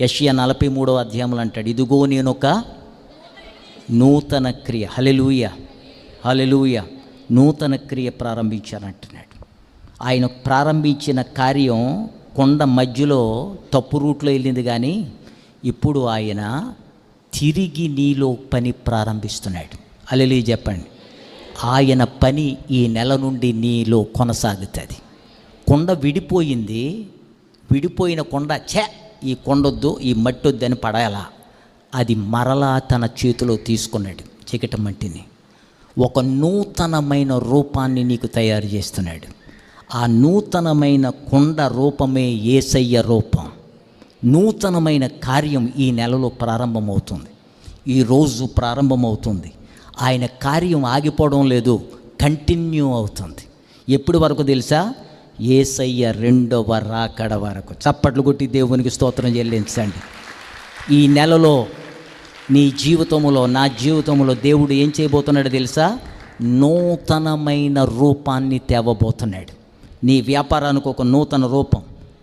యషియా నలభై మూడో అధ్యాయంలో అంటాడు ఇదిగో నేను ఒక నూతన క్రియ. హలెలూయ హలెలూయ నూతన క్రియ ప్రారంభించానంటున్నాడు ఆయన ప్రారంభించిన కార్యం కొండ మధ్యలో తప్పు రూట్లో వెళ్ళింది కానీ ఇప్పుడు ఆయన తిరిగి నీలో పని ప్రారంభిస్తున్నాడు. అలెలి చెప్పండి. ఆయన పని ఈ నెల నుండి నీలో కొనసాగుతుంది. కొండ విడిపోయింది విడిపోయిన కొండ చే ఈ కొండొద్దు ఈ మట్టొద్దు అని పడాలా అది మరలా తన చేతిలో తీసుకున్నాడు చికట మట్టిని. ఒక నూతనమైన రూపాన్ని నీకు తయారు చేస్తున్నాడు. ఆ నూతనమైన కొండ రూపమే ఏసయ్య రూపం. నూతనమైన కార్యం ఈ నెలలో ప్రారంభమవుతుంది. ఈరోజు ప్రారంభమవుతుంది. ఆయన కార్యం ఆగిపోవడం లేదు కంటిన్యూ అవుతుంది. ఎప్పటి వరకు తెలుసా? ఏసయ్య రెండవ రాకడ వరకు. చప్పట్లు కొట్టి దేవునికి స్తోత్రం చెల్లించండి. ఈ నెలలో నీ జీవితంలో నా జీవితంలో దేవుడు ఏం చేయబోతున్నాడు తెలుసా? నూతనమైన రూపాన్ని తేవబోతున్నాడు. నీ వ్యాపారానికి ఒక నూతన రూపం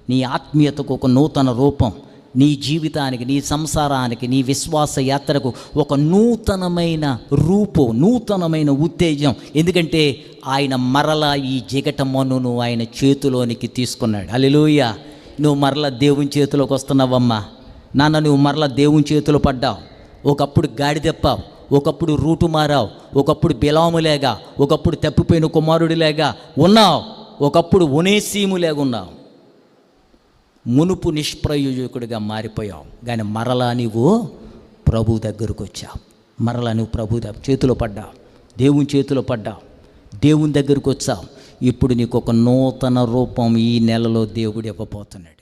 నీ ఆత్మీయతకు ఒక నూతన రూపం నీ జీవితానికి నీ సంసారానికి నీ విశ్వాస యాత్రకు ఒక నూతనమైన రూపు నూతనమైన ఉత్తేజం. ఎందుకంటే ఆయన మరలా ఈ జిగట నువ్వు ఆయన చేతిలోనికి తీసుకున్నాడు. అలెలుయ నువ్వు మరలా దేవుని చేతిలోకి వస్తున్నావమ్మా. నాన్న నువ్వు మరలా దేవుని చేతిలో పడ్డావు. ఒకప్పుడు గాడి తెప్పావు. ఒకప్పుడు రూటు మారావు. ఒకప్పుడు బిలాములేగా ఒకప్పుడు తప్పిపోయిన కుమారుడిలేగా ఉన్నావు. ఒకప్పుడు ఉనేసీములేగా ఉన్నావు మునుపు నిష్ప్రయోజకుడిగా మారిపోయావు. కానీ మరలా నీవు ప్రభు దగ్గరకు వచ్చావు. మరలా నువ్వు ప్రభు చేతిలో పడ్డావు. దేవుని చేతిలో పడ్డావు. దేవుని దగ్గరికి వచ్చావు ఇప్పుడు నీకు ఒక నూతన రూపం ఈ నెలలో దేవుడు ఇవ్వబోతున్నాడు.